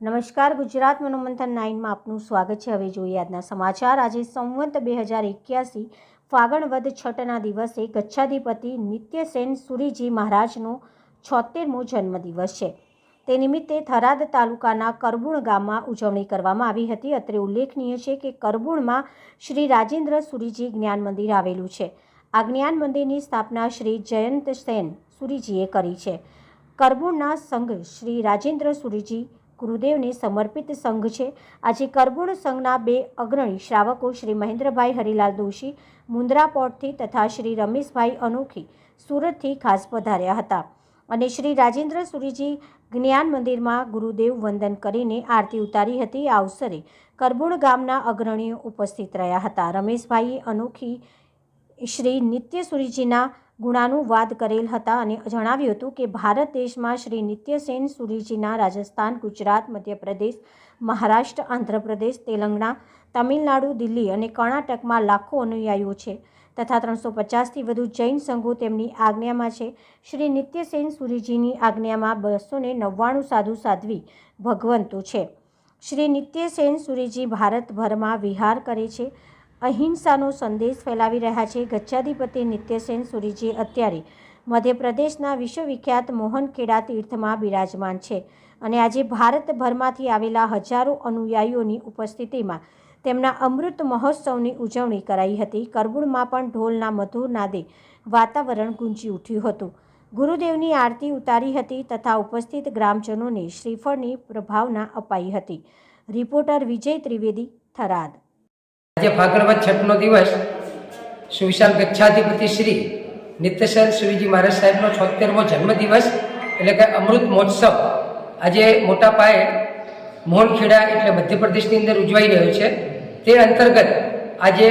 નમસ્કાર, ગુજરાત મનોમંથન નાઇનમાં આપનું સ્વાગત છે. હવે જોઈએ આજના સમાચાર. આજે સંવંત બે હજાર એક્યાસી ફાગણ વદ છઠના દિવસે ગચ્છાધિપતિ નિત્યસેન સુરીજી મહારાજનો છોતેરમો જન્મદિવસ છે. તે નિમિત્તે થરાદ તાલુકાના કરબુણ ગામમાં ઉજવણી કરવામાં આવી હતી. અત્રે ઉલ્લેખનીય છે કે કરબુણમાં શ્રી રાજેન્દ્ર સુરીજી જ્ઞાન મંદિર આવેલું છે. આ જ્ઞાન મંદિરની સ્થાપના શ્રી જયંત સેન સુરીજીએ કરી છે. કરબુણના સંઘ શ્રી રાજેન્દ્ર સુરીજી ગુરુદેવને સમર્પિત સંઘ છે. આજે કરબુણ સંઘના બે અગ્રણી શ્રાવકો શ્રી મહેન્દ્રભાઈ હરિલાલ દોશી મુન્દ્રા તથા શ્રી રમેશભાઈ અનોખી સુરતથી ખાસ પધાર્યા હતા. અને શ્રી રાજેન્દ્ર સુરીજી જ્ઞાન મંદિરમાં ગુરુદેવ વંદન કરીને આરતી ઉતારી હતી. આ અવસરે કરબુણ ગામના અગ્રણીઓ ઉપસ્થિત રહ્યા હતા. રમેશભાઈએ અનોખી શ્રી નિત્યસુરીજીના ગુણાનુવાદ કરેલ હતા અને જણાવ્યું હતું કે ભારત દેશમાં શ્રી નિત્યસેન સુરીજીના રાજસ્થાન, ગુજરાત, મધ્યપ્રદેશ, મહારાષ્ટ્ર, આંધ્રપ્રદેશ, તેલંગણા, તમિલનાડુ, દિલ્હી અને કર્ણાટકમાં લાખો અનુયાયીઓ છે તથા ત્રણસો પચાસથી વધુ જૈન સંઘો તેમની આજ્ઞામાં છે. શ્રી નિત્યસેન સુરીજીની આજ્ઞામાં બસો ને નવ્વાણું સાધુ સાધ્વી ભગવંતો છે. શ્રી નિત્યસેન સુરીજી ભારતભરમાં વિહાર કરે છે. અહિંસાનો સંદેશ ફેલાવી રહ્યા છે. ગચ્છાધિપતિ નિત્યસેન સુરીજી અત્યારે મધ્યપ્રદેશના વિશ્વવિખ્યાત મોહનખેડા તીર્થમાં બિરાજમાન છે અને આજે ભારતભરમાંથી આવેલા હજારો અનુયાયીઓની ઉપસ્થિતિમાં તેમના અમૃત મહોત્સવની ઉજવણી કરાઈ હતી. કરબુડમાં પણ ઢોલના મધુર નાદે વાતાવરણ ગુંજી ઉઠ્યું હતું. ગુરુદેવની આરતી ઉતારી હતી તથા ઉપસ્થિત ગ્રામજનોને શ્રીફળની પ્રભાવના અપાઈ હતી. રિપોર્ટર વિજય ત્રિવેદી થરાદ આજે ભાગરવત છઠનો દિવસ સુવિશાલ ગચ્છાધિપતિ શ્રી નિત્યસેન શ્રીજી મહારાજ સાહેબનો છોતેરમો જન્મદિવસ એટલે કે અમૃત મહોત્સવ આજે મોટા પાયે મોહનખેડા એટલે મધ્યપ્રદેશની અંદર ઉજવાઈ રહ્યો છે. તે અંતર્ગત આજે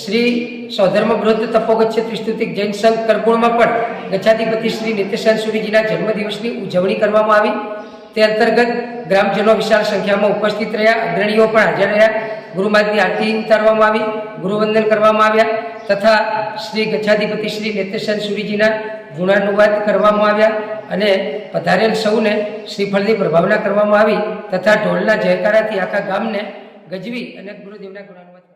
શ્રી સ્વધર્મ વૃદ્ધ તપોગચ્છ ત્રિસ્તુતિક જૈન સંઘ કરકુણમાં પણ ગચ્છાધિપતિ શ્રી નિત્યસેન સુરીજીના જન્મદિવસની ઉજવણી કરવામાં આવી. તે અંતર્ગત ગ્રામજનો વિશાળ સંખ્યામાં ઉપસ્થિત રહ્યા. અગ્રણીઓ પણ હાજર રહ્યા. ગુરુમાર્ગની આરતી ઉતારવામાં આવી, ગુરુવંદન કરવામાં આવ્યા તથા શ્રી ગચ્છાધિપતિ શ્રી નેતેશન સુરીજીના ગુણાનુવાદ કરવામાં આવ્યા અને પધારેલ સૌને શ્રીફળની પ્રભાવના કરવામાં આવી તથા ઢોલના જયકારાથી આખા ગામને ગજવી અને ગુરુદેવના ગુણાનુવાદ